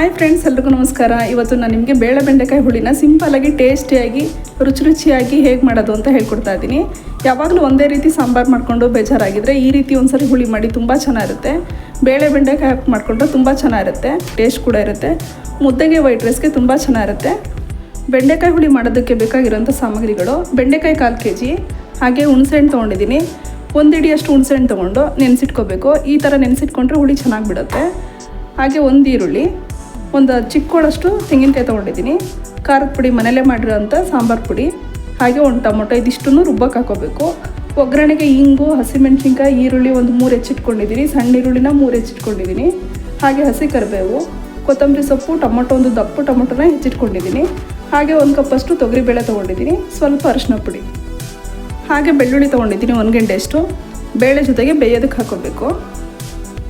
Hi friends ಎಲ್ರಿಗೂ ನಮಸ್ಕಾರ. ಇವತ್ತು ನಾನು ನಿಮಗೆ ಬೇಳೆ ಬೆಂಡೆಕಾಯಿ ಹುಳಿನ ಸಿಂಪಲಾಗಿ ಟೇಸ್ಟಿಯಾಗಿ ರುಚಿ ರುಚಿಯಾಗಿ ಹೇಗೆ ಮಾಡೋದು ಅಂತ ಹೇಳ್ಕೊಡ್ತಾ ಇದ್ದೀನಿ. ಯಾವಾಗಲೂ ಒಂದೇ ರೀತಿ ಸಾಂಬಾರು ಮಾಡಿಕೊಂಡು ಬೇಜಾರಾಗಿದ್ದರೆ ಈ ರೀತಿ ಒಂದ್ಸರಿ ಹುಳಿ ಮಾಡಿ ತುಂಬ ಚೆನ್ನಾಗಿರುತ್ತೆ. ಬೇಳೆ ಬೆಂಡೆಕಾಯಿ ಹಾಕಿ ಮಾಡಿಕೊಂಡ್ರೆ ತುಂಬ ಚೆನ್ನಾಗಿರುತ್ತೆ ಟೇಸ್ಟ್ ಕೂಡ ಇರುತ್ತೆ. ಮುದ್ದೆಗೆ ವೈಟ್ ರೈಸ್ಗೆ ತುಂಬ ಚೆನ್ನಾಗಿರುತ್ತೆ. ಬೆಂಡೆಕಾಯಿ ಹುಳಿ ಮಾಡೋದಕ್ಕೆ ಬೇಕಾಗಿರೋಂಥ ಸಾಮಗ್ರಿಗಳು, ಬೆಂಡೆಕಾಯಿ ಕಾಲು ಕೆ ಜಿ ಹಾಗೆ ಹುಣಸೆಹಣ್ಣು ತೊಗೊಂಡಿದ್ದೀನಿ. ಒಂದು ಇಡಿಯಷ್ಟು ಹುಣಸೆಹಣ್ಣು ತೊಗೊಂಡು ನೆನೆಸಿಟ್ಕೋಬೇಕು. ಈ ಥರ ನೆನೆಸಿಟ್ಕೊಂಡ್ರೆ ಹುಳಿ ಚೆನ್ನಾಗಿ ಬಿಡುತ್ತೆ. ಹಾಗೆ ಒಂದು ಈರುಳ್ಳಿ ಒಂದು ಚಿಕ್ಕೋಳಷ್ಟು ತೆಂಗಿನಕಾಯಿ ತೊಗೊಂಡಿದ್ದೀನಿ. ಖಾರದ ಪುಡಿ ಮನೇಲೇ ಮಾಡಿರೋಂಥ ಸಾಂಬಾರು ಪುಡಿ. ಹಾಗೆ ಒಂದು ಟೊಮೊಟೊ, ಇದಿಷ್ಟನ್ನು ರುಬ್ಬಕ್ಕೆ ಹಾಕೋಬೇಕು. ಒಗ್ಗರಣೆಗೆ ಇಂಗು, ಹಸಿಮೆಣಸಿನ್ಕಾಯಿ, ಈರುಳ್ಳಿ ಒಂದು ಮೂರು ಹೆಚ್ಚಿಟ್ಕೊಂಡಿದ್ದೀನಿ ಸಣ್ಣ ಈರುಳ್ಳಿನ ಮೂರು ಹೆಚ್ಚಿಟ್ಕೊಂಡಿದ್ದೀನಿ ಹಾಗೆ ಹಸಿ ಕರಿಬೇವು, ಕೊತ್ತಂಬರಿ ಸೊಪ್ಪು, ಟೊಮೊಟೊ ಒಂದು ದಪ್ಪು ಟೊಮೊಟೊನ ಹೆಚ್ಚಿಟ್ಕೊಂಡಿದ್ದೀನಿ ಹಾಗೆ ಒಂದು ಕಪ್ಪಷ್ಟು ತೊಗರಿಬೇಳೆ ತೊಗೊಂಡಿದ್ದೀನಿ ಸ್ವಲ್ಪ ಅರಿಶಿನ ಪುಡಿ. ಹಾಗೆ ಬೆಳ್ಳುಳ್ಳಿ ತೊಗೊಂಡಿದ್ದೀನಿ ಒಂದು ಗಂಟೆಯಷ್ಟು. ಬೇಳೆ ಜೊತೆಗೆ ಬೇಯೋದಕ್ಕೆ ಹಾಕೋಬೇಕು.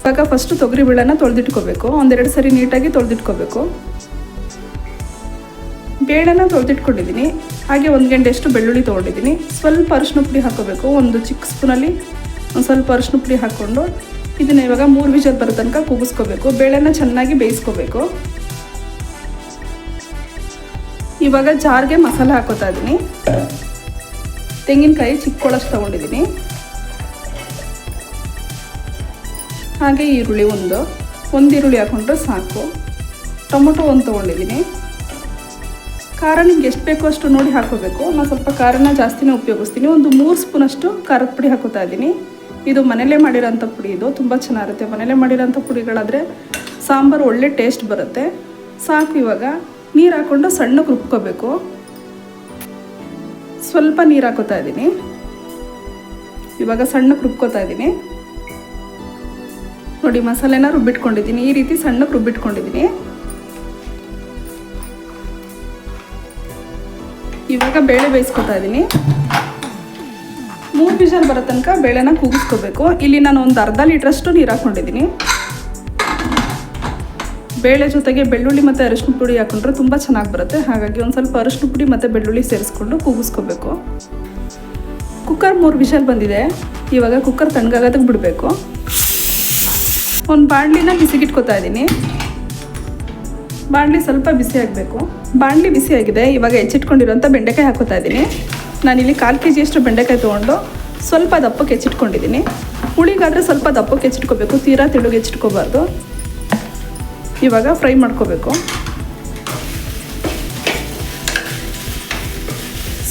ಇವಾಗ ಫಸ್ಟು ತೊಗರಿ ಬೇಳೆನ ತೊಳೆದಿಟ್ಕೋಬೇಕು. ಒಂದೆರಡು ಸರಿ ನೀಟಾಗಿ ತೊಳೆದಿಟ್ಕೋಬೇಕು. ಬೇಳೆನ ತೊಳೆದಿಟ್ಕೊಂಡಿದ್ದೀನಿ. ಹಾಗೆ ಒಂದು ಗಂಟೆಯಷ್ಟು ಬೆಳ್ಳುಳ್ಳಿ ತೊಗೊಂಡಿದ್ದೀನಿ. ಸ್ವಲ್ಪ ಅರಿಶಿನ ಪುಡಿ ಹಾಕೋಬೇಕು. ಒಂದು ಚಿಕ್ಕ ಸ್ಪೂನಲ್ಲಿ ಒಂದು ಸ್ವಲ್ಪ ಅರಿಶಿನ ಪುಡಿ ಹಾಕ್ಕೊಂಡು ಇದನ್ನ ಇವಾಗ ಮೂರು ವಿಜಲ್ ಬರೋ ತನಕ ಕೂಗಿಸ್ಕೋಬೇಕು. ಬೇಳೆನ ಚೆನ್ನಾಗಿ ಬೇಯಿಸ್ಕೋಬೇಕು. ಇವಾಗ ಜಾರ್ಗೆ ಮಸಾಲೆ ಹಾಕೋತಾ ಇದ್ದೀನಿ. ತೆಂಗಿನಕಾಯಿ ಚಿಕ್ಕೋಳಷ್ಟು ತೊಗೊಂಡಿದ್ದೀನಿ. ಹಾಗೆ ಈರುಳ್ಳಿ ಒಂದು ಒಂದು ಈರುಳ್ಳಿ ಹಾಕೊಂಡ್ರೆ ಸಾಕು. ಟೊಮೊಟೊ ಒಂದು ತೊಗೊಂಡಿದ್ದೀನಿ. ಖಾರ ನಿಮ್ಗೆ ಎಷ್ಟು ಬೇಕೋ ಅಷ್ಟು ನೋಡಿ ಹಾಕೋಬೇಕು. ನಾನು ಸ್ವಲ್ಪ ಖಾರನ ಜಾಸ್ತಿನೇ ಉಪಯೋಗಿಸ್ತೀನಿ. ಒಂದು ಮೂರು ಸ್ಪೂನಷ್ಟು ಖಾರದ ಪುಡಿ ಹಾಕೋತಾ ಇದ್ದೀನಿ. ಇದು ಮನೇಲೇ ಮಾಡಿರೋಂಥ ಪುಡಿ ಇದು. ತುಂಬ ಚೆನ್ನಾಗಿರುತ್ತೆ. ಮನೇಲೇ ಮಾಡಿರೋಂಥ ಪುಡಿಗಳಾದರೆ ಸಾಂಬಾರು ಒಳ್ಳೆ ಟೇಸ್ಟ್ ಬರುತ್ತೆ. ಸಾಕು ಇವಾಗ. ನೀರು ಹಾಕ್ಕೊಂಡು ಸಣ್ಣಕ್ಕೆ ರುಬ್ಕೋಬೇಕು. ಸ್ವಲ್ಪ ನೀರು ಹಾಕೋತಾ ಇದ್ದೀನಿ. ಇವಾಗ ಸಣ್ಣಕ್ಕೆ ರುಬ್ಕೋತಾ ಇದ್ದೀನಿ. ನೋಡಿ, ಮಸಾಲೆನ ರುಬ್ಬಿಟ್ಕೊಂಡಿದ್ದೀನಿ. ಈ ರೀತಿ ಸಣ್ಣಕ್ಕೆ ರುಬ್ಬಿಟ್ಕೊಂಡಿದ್ದೀನಿ. ಇವಾಗ ಬೇಳೆ ಬೇಯಿಸ್ಕೊತಾ ಇದ್ದೀನಿ. ಮೂರು ವಿಷಲ್ ಬರೋ ತನಕ ಬೇಳೆನ ಕೂಗಿಸ್ಕೋಬೇಕು. ಇಲ್ಲಿ ನಾನು ಒಂದು ಅರ್ಧ ಲೀಟ್ರಷ್ಟು ನೀರು ಹಾಕ್ಕೊಂಡಿದ್ದೀನಿ. ಬೇಳೆ ಜೊತೆಗೆ ಬೆಳ್ಳುಳ್ಳಿ ಮತ್ತು ಅರಿಶಿನ ಪುಡಿ ಹಾಕೊಂಡ್ರೆ ತುಂಬ ಚೆನ್ನಾಗಿ ಬರುತ್ತೆ. ಹಾಗಾಗಿ ಒಂದು ಸ್ವಲ್ಪ ಅರಿಶಿನ ಪುಡಿ ಮತ್ತು ಬೆಳ್ಳುಳ್ಳಿ ಸೇರಿಸ್ಕೊಂಡು ಕೂಗಿಸ್ಕೋಬೇಕು. ಕುಕ್ಕರ್ ಮೂರು ವಿಷಲ್ ಬಂದಿದೆ. ಇವಾಗ ಕುಕ್ಕರ್ ತಣ್ಣಗಾಗೋದಕ್ಕೆ ಬಿಡಬೇಕು. ಒಂದು ಬಾಣಲಿನ ಬಿಸಿಗಿಟ್ಕೋತಾ ಇದ್ದೀನಿ. ಬಾಣಲಿ ಸ್ವಲ್ಪ ಬಿಸಿ ಆಗಬೇಕು. ಬಾಣಲಿ ಬಿಸಿ ಆಗಿದೆ, ಇವಾಗ ಹೆಚ್ಚಿಟ್ಕೊಂಡಿರೋಂಥ ಬೆಂಡೆಕಾಯಿ ಹಾಕೋತಾ ಇದ್ದೀನಿ. ನಾನಿಲ್ಲಿ ಕಾಲು ಕೆ ಜಿಯಷ್ಟು ಬೆಂಡೆಕಾಯಿ ತೊಗೊಂಡು ಸ್ವಲ್ಪ ದಪ್ಪಕ್ಕೆ ಹೆಚ್ಚಿಟ್ಕೊಂಡಿದ್ದೀನಿ. ಹುಳಿಗಾದರೆ ಸ್ವಲ್ಪ ದಪ್ಪಕ್ಕೆ ಹೆಚ್ಚಿಟ್ಕೋಬೇಕು, ತೀರಾ ತೆಳುಗೆ ಹೆಚ್ಚಿಟ್ಕೋಬಾರ್ದು. ಇವಾಗ ಫ್ರೈ ಮಾಡ್ಕೋಬೇಕು.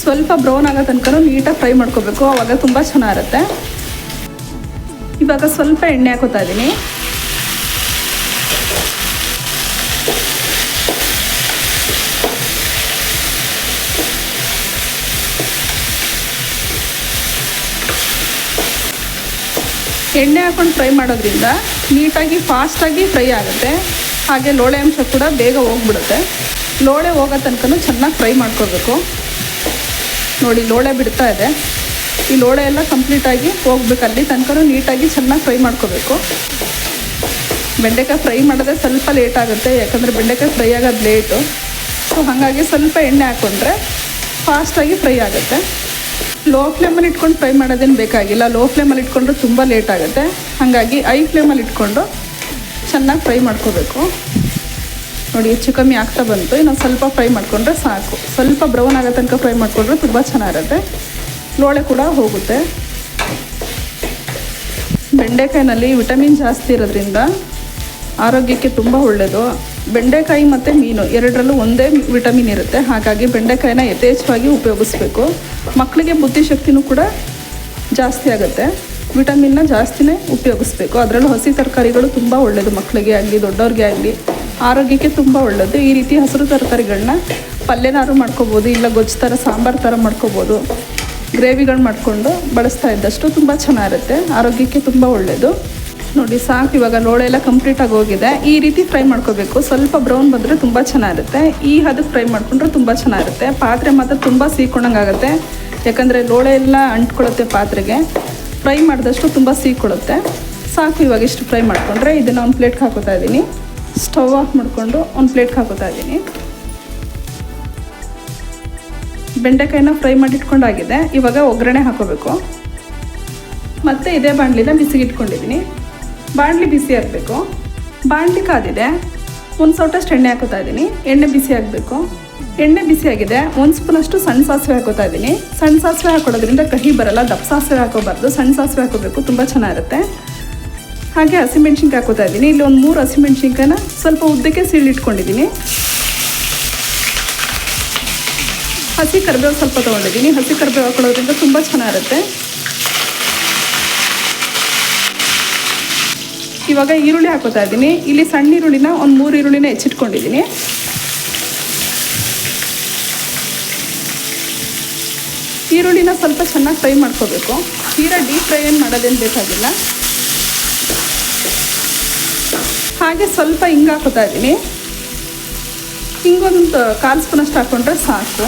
ಸ್ವಲ್ಪ ಬ್ರೌನ್ ಆಗೋ ತನಕ ನೀಟಾಗಿ ಫ್ರೈ ಮಾಡ್ಕೋಬೇಕು ಆವಾಗ ತುಂಬ ಚೆನ್ನಾಗಿರುತ್ತೆ. ಇವಾಗ ಸ್ವಲ್ಪ ಎಣ್ಣೆ ಹಾಕೋತಾ ಇದ್ದೀನಿ. ಎಣ್ಣೆ ಹಾಕೊಂಡು ಫ್ರೈ ಮಾಡೋದ್ರಿಂದ ನೀಟಾಗಿ, ಫಾಸ್ಟಾಗಿ ಫ್ರೈ ಆಗುತ್ತೆ. ಹಾಗೆ ಲೋಳೆ ಅಂಶ ಕೂಡ ಬೇಗ ಹೋಗ್ಬಿಡುತ್ತೆ. ಲೋಳೆ ಹೋಗೋ ತನಕ ಚೆನ್ನಾಗಿ ಫ್ರೈ ಮಾಡ್ಕೋಬೇಕು ನೋಡಿ, ಲೋಳೆ ಬಿಡ್ತಾ ಇದೆ. ಈ ಲೋಳೆ ಎಲ್ಲ ಕಂಪ್ಲೀಟಾಗಿ ಹೋಗ್ಬೇಕು. ಅಲ್ಲಿ ತನಕ ನೀಟಾಗಿ ಚೆನ್ನಾಗಿ ಫ್ರೈ ಮಾಡ್ಕೋಬೇಕು ಬೆಂಡೆಕಾಯಿ ಫ್ರೈ ಮಾಡೋದೇ ಸ್ವಲ್ಪ ಲೇಟ್ ಆಗುತ್ತೆ, ಯಾಕಂದರೆ ಬೆಂಡೆಕಾಯಿ ಫ್ರೈ ಆಗೋದು ಲೇಟು. ಸೊ, ಹಾಗಾಗಿ ಸ್ವಲ್ಪ ಎಣ್ಣೆ ಹಾಕ್ಕೊಂಡ್ರೆ ಫಾಸ್ಟಾಗಿ ಫ್ರೈ ಆಗುತ್ತೆ. ಲೋ ಫ್ಲೇಮಲ್ಲಿ ಇಟ್ಕೊಂಡು ಫ್ರೈ ಮಾಡೋದೇನು ಬೇಕಾಗಿಲ್ಲ. ಲೋ ಫ್ಲೇಮಲ್ಲಿ ಇಟ್ಕೊಂಡ್ರೆ ತುಂಬ ಲೇಟ್ ಆಗುತ್ತೆ. ಹಾಗಾಗಿ ಐ ಫ್ಲೇಮಲ್ಲಿ ಇಟ್ಕೊಂಡು ಚೆನ್ನಾಗಿ ಫ್ರೈ ಮಾಡ್ಕೋಬೇಕು. ನೋಡಿ, ಹೆಚ್ಚು ಕಮ್ಮಿ ಆಗ್ತಾ ಬಂತು. ಇನ್ನು ಸ್ವಲ್ಪ ಫ್ರೈ ಮಾಡಿಕೊಂಡ್ರೆ ಸಾಕು. ಸ್ವಲ್ಪ ಬ್ರೌನ್ ಆಗೋ ತನಕ ಫ್ರೈ ಮಾಡಿಕೊಂಡ್ರೆ ತುಂಬ ಚೆನ್ನಾಗಿರುತ್ತೆ. ಲೋಳೆ ಕೂಡ ಹೋಗುತ್ತೆ. ಬೆಂಡೆಕಾಯಿನಲ್ಲಿ ವಿಟಮಿನ್ ಜಾಸ್ತಿ ಇರೋದ್ರಿಂದ ಆರೋಗ್ಯಕ್ಕೆ ತುಂಬ ಒಳ್ಳೆಯದು ಬೆಂಡೆಕಾಯಿ ಮತ್ತು ಮೀನು ಎರಡರಲ್ಲೂ ಒಂದೇ ವಿಟಮಿನ್ ಇರುತ್ತೆ. ಹಾಗಾಗಿ ಬೆಂಡೆಕಾಯಿನ ಯಥೇಚ್ಛವಾಗಿ ಉಪಯೋಗಿಸ್ಬೇಕು. ಮಕ್ಕಳಿಗೆ ಬುದ್ಧಿಶಕ್ತಿನೂ ಕೂಡ ಜಾಸ್ತಿ ಆಗುತ್ತೆ. ವಿಟಮಿನ್ನ ಜಾಸ್ತಿನೇ ಉಪಯೋಗಿಸ್ಬೇಕು. ಅದರಲ್ಲೂ ಹಸಿ ತರಕಾರಿಗಳು ತುಂಬ ಒಳ್ಳೆಯದು ಮಕ್ಕಳಿಗೆ ಆಗಲಿ, ದೊಡ್ಡವ್ರಿಗೆ ಆಗಲಿ. ಆರೋಗ್ಯಕ್ಕೆ ತುಂಬ ಒಳ್ಳೆಯದು ಈ ರೀತಿ ಹಸಿರು ತರಕಾರಿಗಳನ್ನ ಪಲ್ಯನಾರು ಮಾಡ್ಕೋಬೋದು, ಇಲ್ಲ ಗೊಜ್ಜು ಥರ ಸಾಂಬಾರು ಥರ ಮಾಡ್ಕೋಬೋದು. ಗ್ರೇವಿಗಳು ಮಾಡಿಕೊಂಡು ಬಳಸ್ತಾ ಇದ್ದಷ್ಟು ತುಂಬ ಚೆನ್ನಾಗಿರುತ್ತೆ. ಆರೋಗ್ಯಕ್ಕೆ ತುಂಬ ಒಳ್ಳೆಯದು ನೋಡಿ ಸಾಕು, ಇವಾಗ ಲೋಳೆ ಎಲ್ಲ ಕಂಪ್ಲೀಟಾಗಿ ಹೋಗಿದೆ. ಈ ರೀತಿ ಫ್ರೈ ಮಾಡ್ಕೋಬೇಕು. ಸ್ವಲ್ಪ ಬ್ರೌನ್ ಬಂದರೆ ತುಂಬ ಚೆನ್ನಾಗಿರುತ್ತೆ. ಈ ಹದಕ್ಕೆ ಫ್ರೈ ಮಾಡಿಕೊಂಡ್ರೆ ತುಂಬ ಚೆನ್ನಾಗಿರುತ್ತೆ. ಪಾತ್ರೆ ಮಾತ್ರ ತುಂಬ ಸೀಕೊಂಡಂಗಾಗತ್ತೆ ಯಾಕಂದರೆ ಲೋಳೆ ಎಲ್ಲ ಅಂಟ್ಕೊಳುತ್ತೆ ಪಾತ್ರೆಗೆ. ಫ್ರೈ ಮಾಡಿದಷ್ಟು ತುಂಬ ಸೀಕೊಳುತ್ತೆ. ಸಾಕು, ಇವಾಗ ಇಷ್ಟು ಫ್ರೈ ಮಾಡಿಕೊಂಡ್ರೆ ಇದನ್ನು ಒಂದು ಪ್ಲೇಟ್ಗೆ ಹಾಕೋತಾ ಇದ್ದೀನಿ. ಸ್ಟವ್ ಆಫ್ ಮಾಡಿಕೊಂಡು ಒಂದು ಪ್ಲೇಟ್ಗೆ ಹಾಕೋತಾ ಇದ್ದೀನಿ. ಬೆಂಡೆಕಾಯಿನ ಫ್ರೈ ಮಾಡಿಟ್ಕೊಂಡಾಗಿದೆ. ಇವಾಗ ಒಗ್ಗರಣೆ ಹಾಕೋಬೇಕು. ಮತ್ತು ಇದೇ ಬಾಣಲಿನ ಬಿಸಿಗಿಟ್ಕೊಂಡಿದ್ದೀನಿ. ಬಾಣಲಿ ಬಿಸಿ ಆಗಬೇಕು. ಬಾಣಲಿ ಕಾದಿದೆ. ಒಂದು ಸೌಟಷ್ಟು ಎಣ್ಣೆ ಹಾಕೋತಾ ಇದ್ದೀನಿ. ಎಣ್ಣೆ ಬಿಸಿ ಆಗಬೇಕು. ಎಣ್ಣೆ ಬಿಸಿ ಆಗಿದೆ. ಒಂದು ಸ್ಪೂನಷ್ಟು ಸಣ್ಣ ಸಾಸಿವೆ ಹಾಕೋತಾ ಇದ್ದೀನಿ. ಸಣ್ಣ ಸಾಸಿವೆ ಹಾಕೋದ್ರಿಂದ ಕಹಿ ಬರಲ್ಲ. ದಪ್ಪ ಸಾಸಿವೆ ಹಾಕೋಬಾರ್ದು. ಸಣ್ಣ ಸಾಸಿವೆ ಹಾಕೋಬೇಕು. ತುಂಬ ಚೆನ್ನಾಗಿರುತ್ತೆ. ಹಾಗೆ ಹಸಿಮೆಣ್ಸಿನ್ಕಾಯಿ ಹಾಕೋತಾ ಇದ್ದೀನಿ. ಇಲ್ಲಿ ಒಂದು ಮೂರು ಹಸಿಮೆಣ್ಸಿನ್ಕಾಯಿನ ಸ್ವಲ್ಪ ಉದ್ದಕ್ಕೆ ಸೀಳಿಟ್ಕೊಂಡಿದ್ದೀನಿ. ಹಸಿ ಕರಿಬೇವು ಸ್ವಲ್ಪ ತೊಗೊಂಡಿದ್ದೀನಿ. ಹಸಿ ಕರಿಬೇವು ಹಾಕೊಳ್ಳೋದ್ರಿಂದ ತುಂಬ ಚೆನ್ನಾಗಿರುತ್ತೆ. ಇವಾಗ ಈರುಳ್ಳಿ ಹಾಕೋತಾ ಇದ್ದೀನಿ. ಇಲ್ಲಿ ಸಣ್ಣ ಈರುಳ್ಳಿನ ಒಂದು ಮೂರು ಈರುಳ್ಳಿನ ಹೆಚ್ಚಿಟ್ಕೊಂಡಿದ್ದೀನಿ. ಈರುಳ್ಳಿನ ಸ್ವಲ್ಪ ಚೆನ್ನಾಗಿ ಫ್ರೈ ಮಾಡ್ಕೋಬೇಕು. ತೀರಾ ಡೀಪ್ ಫ್ರೈ ಏನು ಮಾಡೋದೇನು ಬೇಕಾಗಿಲ್ಲ. ಹಾಗೆ ಸ್ವಲ್ಪ ಹಿಂಗೆ ಹಾಕೋತಾ ಇದ್ದೀನಿ. ಹಿಂಗೊಂದು ಕಾಲು ಸ್ಪೂನಷ್ಟು ಹಾಕ್ಕೊಂಡ್ರೆ ಸಾಕು.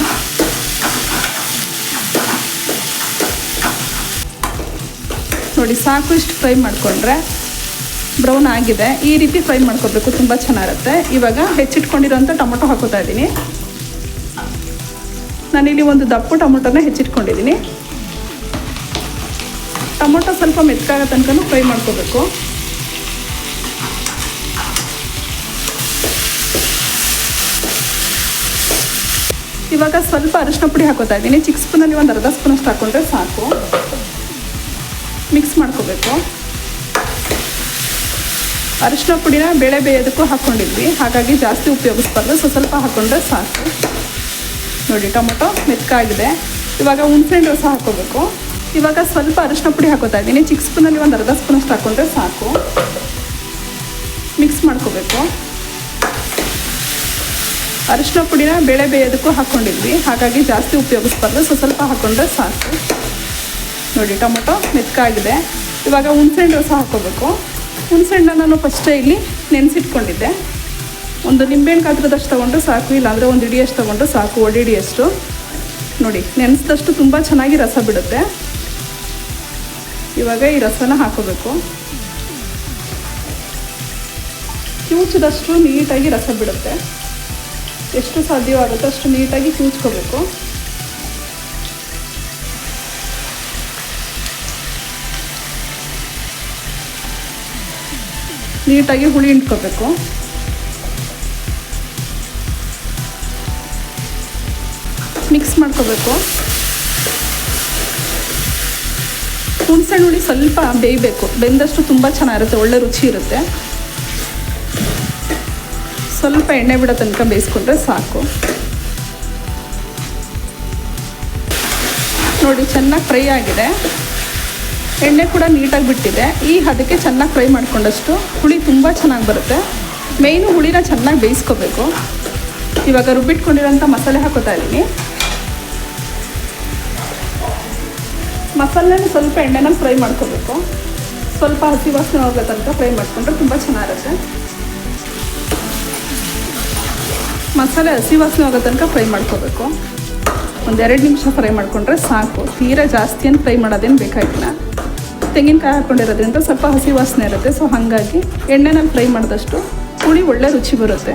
ನೋಡಿ, ಸಾಕು ಇಷ್ಟು ಫ್ರೈ ಮಾಡಿಕೊಂಡ್ರೆ. ಬ್ರೌನ್ ಆಗಿದೆ. ಈ ರೀತಿ ಫ್ರೈ ಮಾಡ್ಕೋಬೇಕು. ತುಂಬ ಚೆನ್ನಾಗಿರುತ್ತೆ ಇವಾಗ ಹೆಚ್ಚಿಟ್ಕೊಂಡಿರೋಂಥ ಟೊಮೊಟೊ ಹಾಕೋತಾ ಇದ್ದೀನಿ. ನಾನಿಲ್ಲಿ ಒಂದು ದಪ್ಪು ಟೊಮೊಟೊನ ಹೆಚ್ಚಿಟ್ಕೊಂಡಿದ್ದೀನಿ. ಟೊಮೊಟೊ ಸ್ವಲ್ಪ ಮೆತ್ತಗಾಗೋ ತನಕ ಫ್ರೈ ಮಾಡ್ಕೋಬೇಕು. ಇವಾಗ ಸ್ವಲ್ಪ ಅರಿಶಿನ ಪುಡಿ ಹಾಕೋತಾ ಇದ್ದೀನಿ. ಚಿಕ್ಕ ಸ್ಪೂನಲ್ಲಿ ಒಂದು ಅರ್ಧ ಸ್ಪೂನಷ್ಟು ಹಾಕ್ಕೊಂಡ್ರೆ ಸಾಕು. ಮಿಕ್ಸ್ ಮಾಡ್ಕೋಬೇಕು. ಅರಿಶಿನ ಪುಡಿನ ಬೇಳೆ ಬೇಯೋದಕ್ಕೂ ಹಾಕ್ಕೊಂಡಿದ್ವಿ ಹಾಗಾಗಿ ಜಾಸ್ತಿ ಉಪಯೋಗಿಸ್ಬಾರ್ದು. ಸೊ, ಸ್ವಲ್ಪ ಹಾಕ್ಕೊಂಡ್ರೆ ಸಾಕು. ನೋಡಿ, ಟೊಮೊಟೊ ಮೆತ್ಕಾಗಿದೆ ಇವಾಗ ಹುಣಸೆಹಣ್ಣು ರಸ ಹಾಕ್ಕೋಬೇಕು ಇವಾಗ ಸ್ವಲ್ಪ ಅರಿಶಿನ ಪುಡಿ ಹಾಕೋತಾ ಇದ್ದೀನಿ. ಚಿಕ್ಕ ಸ್ಪೂನಲ್ಲಿ ಒಂದು ಅರ್ಧ ಸ್ಪೂನಷ್ಟು ಹಾಕ್ಕೊಂಡ್ರೆ ಸಾಕು. ಮಿಕ್ಸ್ ಮಾಡ್ಕೋಬೇಕು. ಅರಿಶಿನ ಪುಡಿನ ಬೇಳೆ ಬೇಯೋದಕ್ಕೂ ಹಾಕ್ಕೊಂಡಿದ್ವಿ ಹಾಗಾಗಿ ಜಾಸ್ತಿ ಉಪಯೋಗಿಸ್ಬಾರ್ದು. ಸೊ, ಸ್ವಲ್ಪ ಹಾಕ್ಕೊಂಡ್ರೆ ಸಾಕು. ನೋಡಿ, ಟೊಮೊಟೊ ಮೆತ್ಕಾಗಿದೆ ಇವಾಗ ಹುಣಸೆಹಣ್ಣು ರಸ ಹಾಕ್ಕೋಬೇಕು ಹುಣಸೆಹಣ್ಣು ನಾನು ಫಸ್ಟೇ ಇಲ್ಲಿ ನೆನೆಸಿಟ್ಕೊಂಡಿದ್ದೆ. ಒಂದು ನಿಂಬೆಹಣ್ಣು ಕಾತ್ರದಷ್ಟು ತೊಗೊಂಡ್ರೆ ಸಾಕು, ಇಲ್ಲಾಂದರೆ ಒಂದು ಇಡಿಯಷ್ಟು ತೊಗೊಂಡ್ರೆ ಸಾಕು ಒಡಿ ಇಡಿಯಷ್ಟು ನೋಡಿ, ನೆನೆಸಿದಷ್ಟು ತುಂಬ ಚೆನ್ನಾಗಿ ರಸ ಬಿಡುತ್ತೆ. ಇವಾಗ ಈ ರಸನ ಹಾಕೋಬೇಕು. ಕ್ಯೂಚಿದಷ್ಟು ನೀಟಾಗಿ ರಸ ಬಿಡುತ್ತೆ. ಎಷ್ಟು ಸಾಧ್ಯವಾಗುತ್ತೋ ಅಷ್ಟು ನೀಟಾಗಿ ಕಿವುಚ್ಕೋಬೇಕು ನೀಟಾಗಿ ಹುಳಿ ಇಟ್ಕೋಬೇಕು ಮಿಕ್ಸ್ ಮಾಡ್ಕೋಬೇಕು. ಹುಣಸೆಹಣ್ಣು ಹುಳಿ ಸ್ವಲ್ಪ ಬೇಯಬೇಕು. ಬೆಂದಷ್ಟು ತುಂಬ ಚೆನ್ನಾಗಿರುತ್ತೆ, ಒಳ್ಳೆ ರುಚಿ ಇರುತ್ತೆ. ಸ್ವಲ್ಪ ಎಣ್ಣೆ ಬಿಡೋ ತನಕ ಬೇಯಿಸ್ಕೊಂಡ್ರೆ ಸಾಕು. ನೋಡಿ, ಚೆನ್ನಾಗಿ ಫ್ರೈ ಆಗಿದೆ. ಎಣ್ಣೆ ಕೂಡ ನೀಟಾಗಿ ಬಿಟ್ಟಿದೆ. ಈ ಅದಕ್ಕೆ ಚೆನ್ನಾಗಿ ಫ್ರೈ ಮಾಡ್ಕೊಂಡಷ್ಟು ಹುಳಿ ತುಂಬ ಚೆನ್ನಾಗಿ ಬರುತ್ತೆ. ಮೇಯ್ನು ಹುಳಿನ ಚೆನ್ನಾಗಿ ಬೇಯಿಸ್ಕೋಬೇಕು. ಇವಾಗ ರುಬ್ಬಿಟ್ಕೊಂಡಿರೋಂಥ ಮಸಾಲೆ ಹಾಕೋತಾ ಇದ್ದೀನಿ. ಮಸಾಲೆನ ಸ್ವಲ್ಪ ಎಣ್ಣೆನ ಫ್ರೈ ಮಾಡ್ಕೋಬೇಕು. ಸ್ವಲ್ಪ ಹಸಿ ವಾಸನೆ ಹೋಗೋ ತನಕ ಫ್ರೈ ಮಾಡಿಕೊಂಡ್ರೆ ತುಂಬ ಚೆನ್ನಾಗಿರುತ್ತೆ. ಮಸಾಲೆ ಹಸಿ ವಾಸನೆ ಹೋಗೋ ತನಕ ಫ್ರೈ ಮಾಡ್ಕೋಬೇಕು. ಒಂದೆರಡು ನಿಮಿಷ ಫ್ರೈ ಮಾಡಿಕೊಂಡ್ರೆ ಸಾಕು. ತೀರಾ ಜಾಸ್ತಿ ಫ್ರೈ ಮಾಡೋದೇನು ಬೇಕಾಗಿಲ್ಲ. ತೆಂಗಿನಕಾಯಿ ಹಾಕೊಂಡಿರೋದ್ರಿಂದ ಸ್ವಲ್ಪ ಹಸಿ ವಾಸನೆ ಇರುತ್ತೆ. ಸೊ ಹಾಗಾಗಿ ಎಣ್ಣೆನ ಫ್ರೈ ಮಾಡಿದಷ್ಟು ಹುಳಿ ಒಳ್ಳೆ ರುಚಿ ಬರುತ್ತೆ.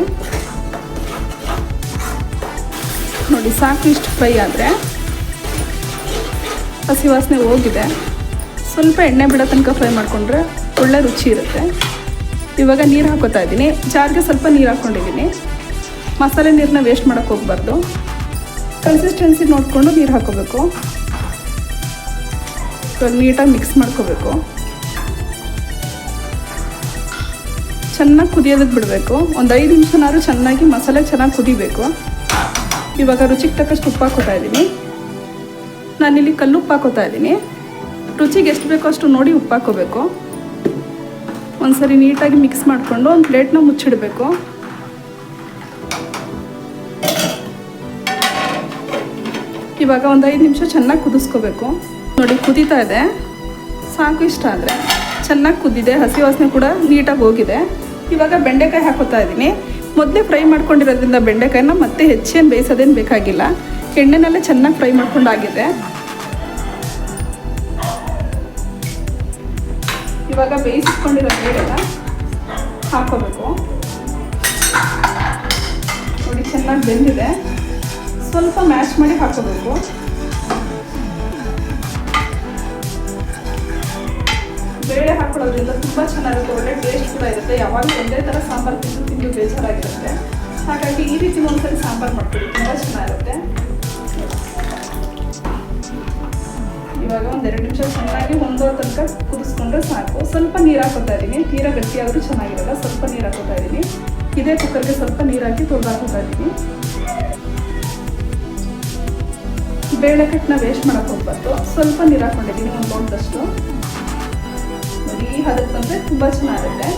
ನೋಡಿ ಸಾಕು ಫ್ರೈ ಆದರೆ ಹಸಿ ವಾಸನೆ ಹೋಗಿದೆ. ಸ್ವಲ್ಪ ಎಣ್ಣೆ ಬಿಡೋ ತನಕ ಫ್ರೈ ಮಾಡಿಕೊಂಡ್ರೆ ಒಳ್ಳೆ ರುಚಿ ಇರುತ್ತೆ. ಇವಾಗ ನೀರು ಹಾಕೋತಾ ಇದ್ದೀನಿ. ಜಾರ್ಗೆ ಸ್ವಲ್ಪ ನೀರು ಹಾಕ್ಕೊಂಡಿದ್ದೀನಿ ಮಸಾಲೆ ನೀರನ್ನ ವೇಸ್ಟ್ ಮಾಡೋಕ್ಕೆ ಹೋಗ್ಬಾರ್ದು. ಕನ್ಸಿಸ್ಟೆನ್ಸಿ ನೋಡಿಕೊಂಡು ನೀರು ಹಾಕೋಬೇಕು. ಇವಾಗ ನೀಟಾಗಿ ಮಿಕ್ಸ್ ಮಾಡ್ಕೋಬೇಕು. ಚೆನ್ನಾಗಿ ಕುದಿಯೋದಕ್ಕೆ ಬಿಡಬೇಕು. ಒಂದು ಐದು ನಿಮಿಷನಾದ್ರೂ ಚೆನ್ನಾಗಿ ಮಸಾಲೆ ಚೆನ್ನಾಗಿ ಕುದಿಬೇಕು. ಇವಾಗ ರುಚಿಗೆ ತಕ್ಕಷ್ಟು ಉಪ್ಪು ಹಾಕೋತಾ ಇದ್ದೀನಿ. ನಾನಿಲ್ಲಿ ಕಲ್ಲುಪ್ಪು ಹಾಕೋತಾ ಇದ್ದೀನಿ. ರುಚಿಗೆ ಎಷ್ಟು ಬೇಕೋ ಅಷ್ಟು ನೋಡಿ ಉಪ್ಪು ಹಾಕೋಬೇಕು ಒಂದ್ಸರಿ ನೀಟಾಗಿ ಮಿಕ್ಸ್ ಮಾಡಿಕೊಂಡು ಒಂದು ಪ್ಲೇಟ್ನ ಮುಚ್ಚಿಡಬೇಕು. ಇವಾಗ ಒಂದು ಐದು ನಿಮಿಷ ಚೆನ್ನಾಗಿ ಕುದಿಸ್ಕೋಬೇಕು. ನೋಡಿ, ಕುದೀತಾ ಇದೆ. ಸಾಕು ಇಷ್ಟ ಆದರೆ. ಚೆನ್ನಾಗಿ ಕುದ್ದಿದೆ, ಹಸಿ ವಾಸನೆ ಕೂಡ ನೀಟಾಗಿ ಹೋಗಿದೆ. ಇವಾಗ ಬೆಂಡೆಕಾಯಿ ಹಾಕೋತಾ ಇದ್ದೀನಿ. ಮೊದಲೇ ಫ್ರೈ ಮಾಡ್ಕೊಂಡಿರೋದ್ರಿಂದ ಬೆಂಡೆಕಾಯಿನ ಮತ್ತೆ ಹೆಚ್ಚೇನು ಬೇಯಿಸೋದೇನು ಬೇಕಾಗಿಲ್ಲ. ಎಣ್ಣೆನಲ್ಲೇ ಚೆನ್ನಾಗಿ ಫ್ರೈ ಮಾಡ್ಕೊಂಡಾಗಿದೆ. ಇವಾಗ ಬೇಯಿಸ್ಕೊಂಡಿರೋ ಬೇಳೆನ ಹಾಕೋಬೇಕು. ನೋಡಿ, ಚೆನ್ನಾಗಿ ಬೆಂದಿದೆ. ಸ್ವಲ್ಪ ಮ್ಯಾಶ್ ಮಾಡಿ ಹಾಕೋಬೇಕು. ಬೇಳೆ ಹಾಕೊಳ್ಳೋದ್ರಿಂದ ತುಂಬ ಚೆನ್ನಾಗಿರುತ್ತೆ, ಒಳ್ಳೆ ಟೇಸ್ಟ್ ಕೂಡ ಇರುತ್ತೆ. ಯಾವಾಗಲೂ ಒಂದೇ ಥರ ಸಾಂಬಾರು ತಿಂದು ತಿಂದು ಬೇಜಾರಾಗಿರುತ್ತೆ. ಹಾಗಾಗಿ ಈ ರೀತಿ ಒಂದ್ಸರಿ ಸಾಂಬಾರು ಮಾಡ್ತೀವಿ ತುಂಬ ಚೆನ್ನಾಗಿರುತ್ತೆ. ಇವಾಗ ಒಂದೆರಡು ನಿಮಿಷ ಚೆನ್ನಾಗಿ ಹೊಂದೋ ತನಕ ಕುದಿಸ್ಕೊಂಡ್ರೆ ಸಾಕು. ಸ್ವಲ್ಪ ನೀರು ಹಾಕೋತಾ ಇದ್ದೀನಿ. ತೀರಾ ಗಟ್ಟಿಯಾದರೂ ಚೆನ್ನಾಗಿರಲ್ಲ, ಸ್ವಲ್ಪ ನೀರು ಹಾಕೋತಾ ಇದ್ದೀನಿ. ಇದೇ ಕುಕ್ಕರ್ಗೆ ಸ್ವಲ್ಪ ನೀರು ಹಾಕಿ ತೊಳೆದು ಹಾಕೋತಾ ಇದ್ದೀನಿ. ಬೇಳೆ ಕಟ್ಟನ್ನ ವೇಸ್ಟ್ ಮಾಡೋಕೆ ಹೋಗ್ಬಾರ್ದು. ಸ್ವಲ್ಪ ನೀರು ಹಾಕೊಂಡಿದ್ದೀನಿ, ಒಂದು ಬೌಲ್ದಷ್ಟು ಹದಕ್ಕೆ ಬಂದರೆ ತುಂಬ ಚೆನ್ನಾಗಿರುತ್ತೆ.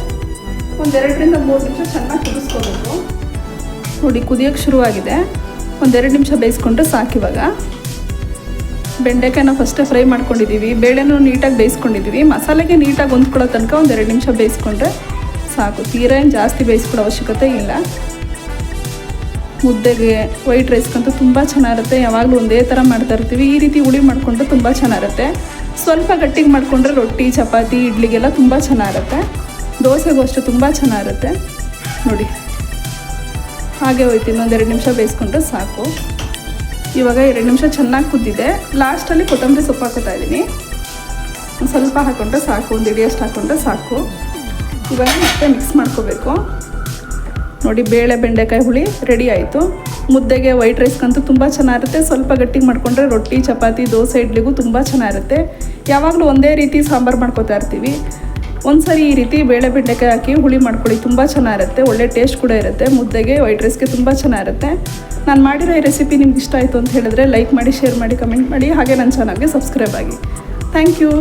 ಒಂದೆರಡರಿಂದ ಮೂರು ನಿಮಿಷ ಚೆನ್ನಾಗಿ ಕುದಿಸ್ಕೋಬೇಕು. ನೋಡಿ ಕುದಿಯೋಕ್ಕೆ ಶುರುವಾಗಿದೆ. ಒಂದೆರಡು ನಿಮಿಷ ಬೇಯಿಸ್ಕೊಂಡ್ರೆ ಸಾಕು ಇವಾಗ. ಬೆಂಡೆಕಾಯಿನ ಫಸ್ಟೇ ಫ್ರೈ ಮಾಡ್ಕೊಂಡಿದ್ದೀವಿ ಬೇಳೆನೂ ನೀಟಾಗಿ ಬೇಯಿಸ್ಕೊಂಡಿದ್ದೀವಿ ಮಸಾಲೆಗೆ ನೀಟಾಗಿ ಹೊಂದ್ಕೊಳ್ಳೋ ತನಕ ಒಂದೆರಡು ನಿಮಿಷ ಬೇಯಿಸ್ಕೊಂಡ್ರೆ ಸಾಕು. ತೀರ ಏನು ಜಾಸ್ತಿ ಬೇಯಿಸ್ಕೊಳ್ಳೋ ಅವಶ್ಯಕತೆ ಇಲ್ಲ. ಮುದ್ದೆಗೆ ವೈಟ್ ರೈಸ್ಗಂತೂ ತುಂಬ ಚೆನ್ನಾಗಿರುತ್ತೆ. ಯಾವಾಗಲೂ ಒಂದೇ ಥರ ಮಾಡ್ತಾ ಇರ್ತೀವಿ. ಈ ರೀತಿ ಹುಳಿ ಮಾಡಿಕೊಂಡ್ರೆ ತುಂಬ ಚೆನ್ನಾಗಿರುತ್ತೆ. ಸ್ವಲ್ಪ ಗಟ್ಟಿಗೆ ಮಾಡಿಕೊಂಡ್ರೆ ರೊಟ್ಟಿ, ಚಪಾತಿ, ಇಡ್ಲಿಗೆಲ್ಲ ತುಂಬ ಚೆನ್ನಾಗಿರುತ್ತೆ. ದೋಸೆಗೂ ಅಷ್ಟು ತುಂಬ ಚೆನ್ನಾಗಿರುತ್ತೆ. ನೋಡಿ. ಹಾಗೆ ಹೋಯ್ತು. ಇನ್ನೊಂದೆರಡು ನಿಮಿಷ ಬೇಯಿಸ್ಕೊಂಡ್ರೆ ಸಾಕು. ಇವಾಗ ಎರಡು ನಿಮಿಷ ಚೆನ್ನಾಗಿ ಕುದ್ದಿದೆ. ಲಾಸ್ಟಲ್ಲಿ ಕೊತ್ತಂಬರಿ ಸೊಪ್ಪು ಹಾಕೋತಾ ಇದ್ದೀನಿ. ಸ್ವಲ್ಪ ಹಾಕ್ಕೊಂಡ್ರೆ ಸಾಕು. ಒಂದು ಇಡಿಯಷ್ಟು ಹಾಕ್ಕೊಂಡ್ರೆ ಸಾಕು. ಇವಾಗ ಮತ್ತೆ ಮಿಕ್ಸ್ ಮಾಡ್ಕೋಬೇಕು. ನೋಡಿ ಬೇಳೆ ಬೆಂಡೆಕಾಯಿ ಹುಳಿ ರೆಡಿ ಆಯಿತು. ಮುದ್ದೆಗೆ ವೈಟ್ ರೈಸ್ಗಂತೂ ತುಂಬ ಚೆನ್ನಾಗಿರುತ್ತೆ. ಸ್ವಲ್ಪ ಗಟ್ಟಿಗೆ ಮಾಡಿಕೊಂಡ್ರೆ ರೊಟ್ಟಿ, ಚಪಾತಿ, ದೋಸೆ, ಇಡ್ಲಿಗೂ ತುಂಬ ಚೆನ್ನಾಗಿರುತ್ತೆ. ಯಾವಾಗಲೂ ಒಂದೇ ರೀತಿ ಸಾಂಬಾರು ಮಾಡ್ಕೋತಾ ಇರ್ತೀವಿ. ಒಂದ್ಸರಿ ಈ ರೀತಿ ಬೇಳೆ ಬೆಂಡೆಕಾಯಿ ಹಾಕಿ ಹುಳಿ ಮಾಡ್ಕೊಳ್ಳಿ, ತುಂಬ ಚೆನ್ನಾಗಿರುತ್ತೆ. ಒಳ್ಳೆ ಟೇಸ್ಟ್ ಕೂಡ ಇರುತ್ತೆ. ಮುದ್ದೆಗೆ ವೈಟ್ ರೈಸ್ಗೆ ತುಂಬ ಚೆನ್ನಾಗಿರುತ್ತೆ. ನಾನು ಮಾಡಿರೋ ಈ ರೆಸಿಪಿ ನಿಮ್ಗೆ ಇಷ್ಟ ಆಯಿತು ಅಂತ ಹೇಳಿದ್ರೆ ಲೈಕ್ ಮಾಡಿ ಶೇರ್ ಮಾಡಿ ಕಮೆಂಟ್ ಮಾಡಿ. ಹಾಗೆ ನನ್ನ ಚಾನಲ್ಗೆ ಸಬ್ಸ್ಕ್ರೈಬ್ ಆಗಿ. Thank you